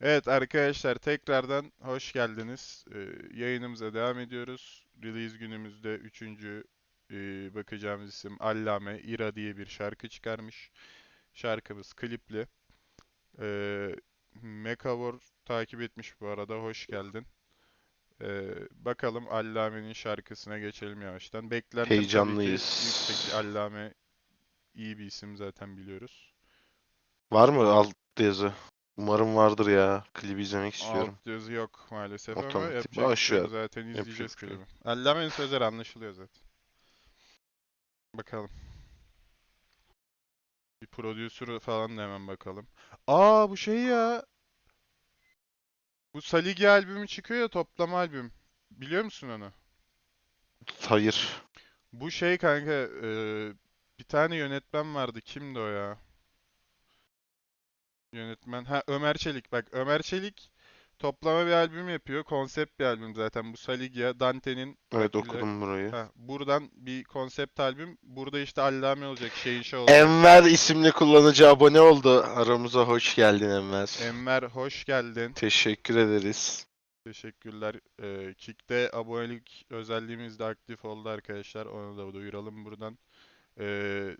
Evet arkadaşlar tekrardan hoş geldiniz. Ee, yayınımıza devam ediyoruz. Release günümüzde üçüncü e, bakacağımız isim Allame İra diye bir şarkı çıkarmış. Şarkımız klipli. Ee, Mekavor takip etmiş bu arada. Hoş geldin. Ee, bakalım Allame'nin şarkısına geçelim yavaştan. Beklentim Heyecanlıyız. yüksek. Allame iyi bir isim zaten biliyoruz. Var mı alt yazı? Umarım vardır ya. Klibi izlemek istiyorum. Alt yazı yok maalesef ama Otomatik. yapacak bir şey yok. Zaten izleyeceğiz Yapacak şey klibi. Allame'nin sözleri anlaşılıyor zaten. Bakalım. Bir prodüsörü falan da hemen bakalım. Aa bu şey ya. Bu Saligi albümü çıkıyor ya toplama albüm. Biliyor musun onu? Hayır. Bu şey kanka eee, bir tane yönetmen vardı. Kimdi o ya? Yönetmen. Ha Ömer Çelik. Bak Ömer Çelik toplama bir albüm yapıyor. Konsept bir albüm zaten. Bu Saligia, Dante'nin Evet okudum burayı. Ha, buradan bir konsept albüm. Burada işte Allame olacak, şeyin şey olacak. Enver isimli kullanıcı abone oldu. Aramıza hoş geldin Enver. Enver hoş geldin. Teşekkür ederiz. Teşekkürler. Ee, Kick'te abonelik özelliğimiz de aktif oldu arkadaşlar. Onu da duyuralım buradan. Ee,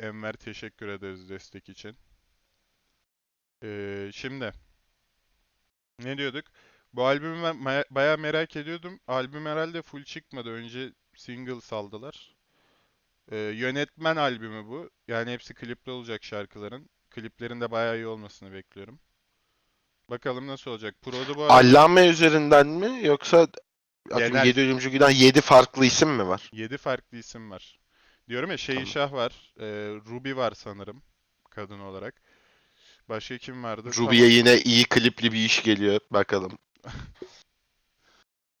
Enver teşekkür ederiz destek için. Ee, şimdi ne diyorduk? Bu albümü ben bayağı merak ediyordum. Albüm herhalde full çıkmadı. Önce single saldılar. Ee, yönetmen albümü bu. Yani hepsi klipli olacak şarkıların. Kliplerin de bayağı iyi olmasını bekliyorum. Bakalım nasıl olacak. Pro'da bu arada Allame üzerinden mi yoksa Genel. 7 ölümcü günden 7 farklı isim mi var? 7 farklı isim var. Diyorum ya Şeyişah var. e, Ruby var sanırım. Kadın olarak. Başka kim vardı? Ruby'ye yine iyi klipli bir iş geliyor. Bakalım.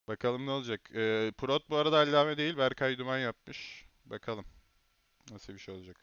Bakalım ne olacak. E, Prot bu arada Allame değil. Berkay Duman yapmış. Bakalım. Nasıl bir şey olacak.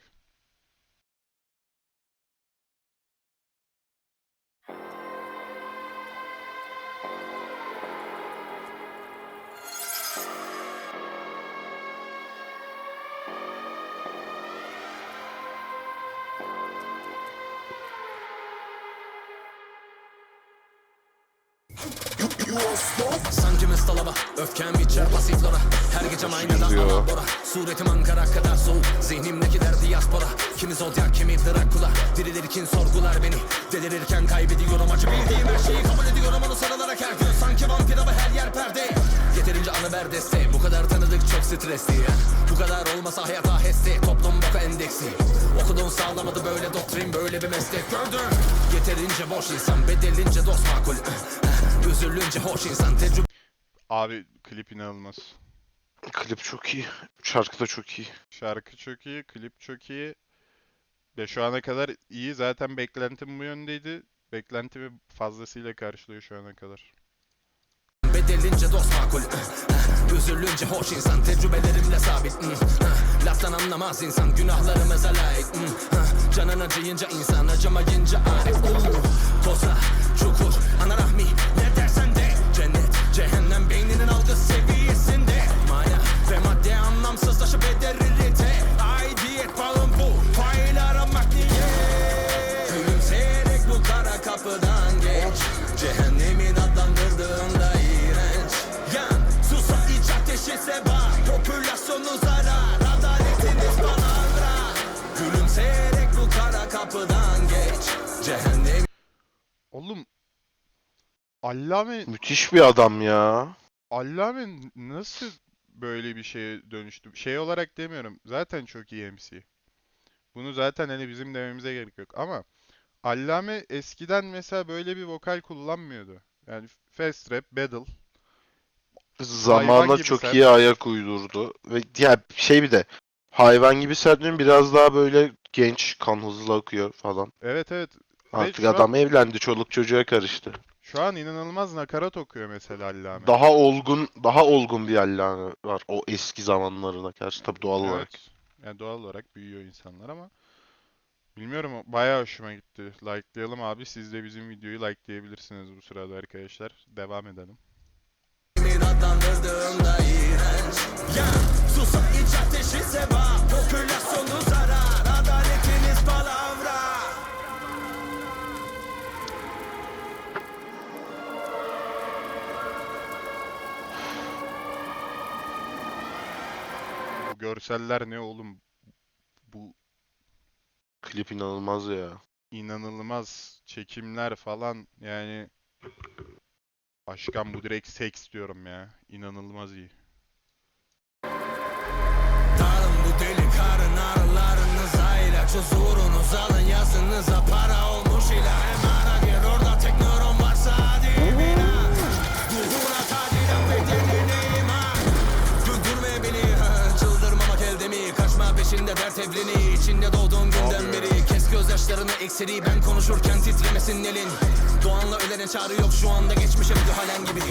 Sanki mestalama Öfkem içer pasiflora. Her gece aynadan alan bora. Suretim Ankara kadar soğuk Zihnimdeki der diaspora Kimi zodyak kimi Drakula Dirilirken sorgular beni. Delirirken kaybediyorum acı bildiğim her şeyi kabul ediyorum onu sarılarak her gün. Sanki vampir ama her yer perde. Yeterince anı ver deste. Bu kadar tanıdık çok stresli. Bu kadar olmasa hayat aheste Toplum boka endeksi. Okudun sağlamadı böyle doktrin böyle bir meslek. Gördün. Yeterince boş insan bedelince dost makul. Üzülünce hoş insan tecrübe Abi klip inanılmaz. Klip çok iyi. Şarkı da çok iyi. Şarkı çok iyi, klip çok iyi. Ve şu ana kadar iyi. Zaten beklentim bu yöndeydi. Beklentimi fazlasıyla karşılıyor şu ana kadar. Bedelince dost makul Üzülünce hoş insan Tecrübelerimle sabit Laftan anlamaz insan Günahlarımıza layık Canın acıyınca insan Acımayınca arif Toza, Allame Müthiş bir adam ya. Allame nasıl böyle bir şeye dönüştü? Şey olarak demiyorum. Zaten çok iyi MC. Bunu zaten hani bizim dememize gerek yok. Ama Allame eskiden mesela böyle bir vokal kullanmıyordu. Yani fast rap, battle. Zamana çok sert. iyi ayak uydurdu. Ve ya şey bir de hayvan gibi sertliğin biraz daha böyle genç, kan hızlı akıyor falan. Evet evet. Artık şu an- adam evlendi, çoluk çocuğa karıştı. Şu an inanılmaz nakarat okuyor mesela Allame. Daha olgun, daha olgun bir Allame var o eski zamanlarına karşı tabii doğal olarak. Evet. Yani doğal olarak büyüyor insanlar ama bilmiyorum bayağı hoşuma gitti. Likelayalım abi. Siz de bizim videoyu likelayabilirsiniz bu sırada arkadaşlar. Devam edelim. adlandırdığında iğrenç Yan, susa iç ateşi seba Popülasyonu zarar Adaletiniz palavra görseller ne oğlum? Bu Klip inanılmaz ya. inanılmaz çekimler falan yani Başkan bu direkt seks diyorum ya. İnanılmaz iyi. Darın bu deli karın ağrılarınıza ilaç huzurunuz alın yazınıza para olmuş MR'a evleni içinde doğduğun günden beri. Kes gözyaşlarını ekseri ben konuşurken titremesin elin. Doğanla ölene çağrı yok şu anda geçmişe müdahalen gibi.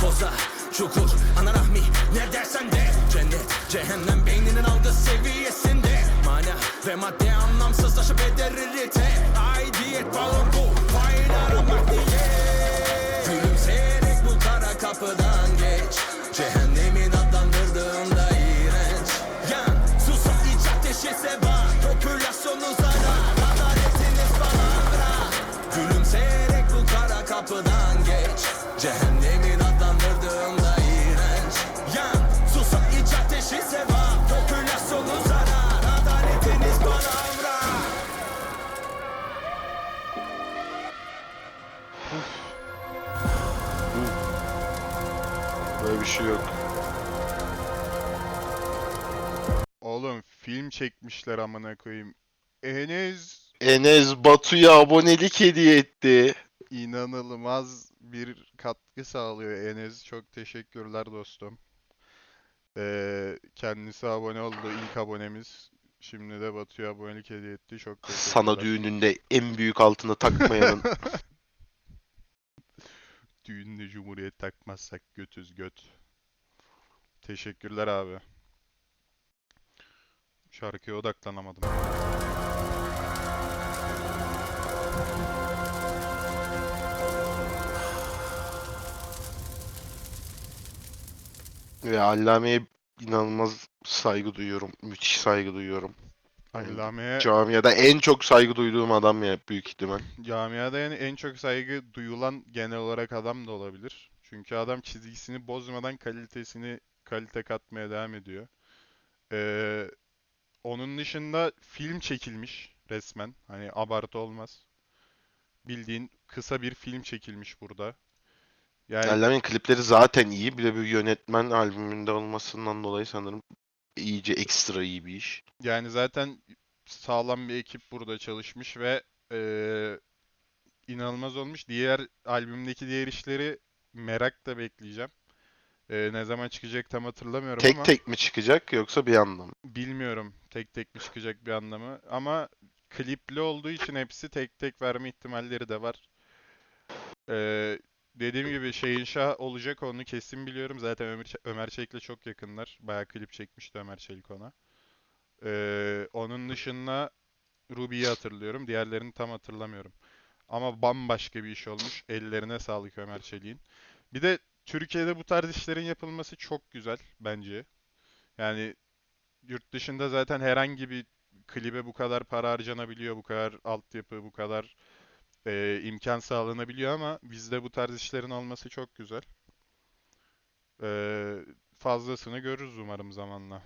Koza, çukur, ana rahmi ne dersen de. Cennet, cehennem beyninin algı seviyesinde. Mana ve madde anlamsızlaşıp eder irite Aidiyet bağım bu payını aramak diye Gülümseyerek bu kara kapıdan geç. Cehennemin şey yok. Oğlum film çekmişler amına koyayım. Enes Enes Batu'ya abonelik hediye etti. inanılmaz bir katkı sağlıyor Enes. Çok teşekkürler dostum. Ee, kendisi abone oldu ilk abonemiz. Şimdi de Batu'ya abonelik hediye etti. Çok Sana düğününde en büyük altını takmayanın. Düğünde Cumhuriyet takmazsak götüz göt. Teşekkürler abi. Şarkıya odaklanamadım. Ve Allame'ye inanılmaz saygı duyuyorum. Müthiş saygı duyuyorum. Allame'ye Camiada en çok saygı duyduğum adam ya büyük ihtimal. camiada yani en çok saygı duyulan genel olarak adam da olabilir. Çünkü adam çizgisini bozmadan kalitesini kalite katmaya devam ediyor. Ee, onun dışında film çekilmiş resmen. Hani abartı olmaz. Bildiğin kısa bir film çekilmiş burada. Yani Allame'nin klipleri zaten iyi. Bir de bir yönetmen albümünde olmasından dolayı sanırım iyice ekstra iyi bir iş. Yani zaten sağlam bir ekip burada çalışmış ve eee, inanılmaz olmuş. Diğer albümdeki diğer işleri merakla bekleyeceğim. Eee, ne zaman çıkacak tam hatırlamıyorum Tek ama tek mi çıkacak yoksa bir anda mı? bilmiyorum tek tek mi çıkacak bir anlamı. Ama klipli olduğu için hepsi tek tek verme ihtimalleri de var. Eee, dediğim gibi Şehinşah olacak onu kesin biliyorum. Zaten Ömer, Ç- Ömer Çelik'le çok yakınlar. Bayağı klip çekmişti Ömer Çelik ona. Ee, onun dışında Ruby'yi hatırlıyorum. Diğerlerini tam hatırlamıyorum. Ama bambaşka bir iş olmuş. Ellerine sağlık Ömer Çelik'in. Bir de Türkiye'de bu tarz işlerin yapılması çok güzel bence. Yani yurt dışında zaten herhangi bir klibe bu kadar para harcanabiliyor, bu kadar altyapı, bu kadar e, imkan sağlanabiliyor ama bizde bu tarz işlerin olması çok güzel. Ee, fazlasını görürüz umarım zamanla.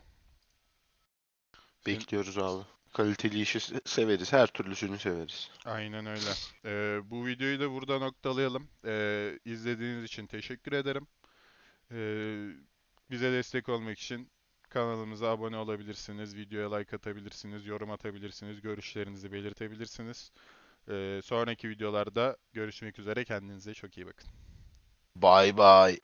Bekliyoruz abi. Kaliteli işi se- severiz. Her türlüsünü severiz. Aynen öyle. Ee, bu videoyu da burada noktalayalım. Ee, izlediğiniz için teşekkür ederim. Ee, bize destek olmak için kanalımıza abone olabilirsiniz, videoya like atabilirsiniz, yorum atabilirsiniz, görüşlerinizi belirtebilirsiniz. Ee, sonraki videolarda görüşmek üzere. Kendinize çok iyi bakın. Bye bye.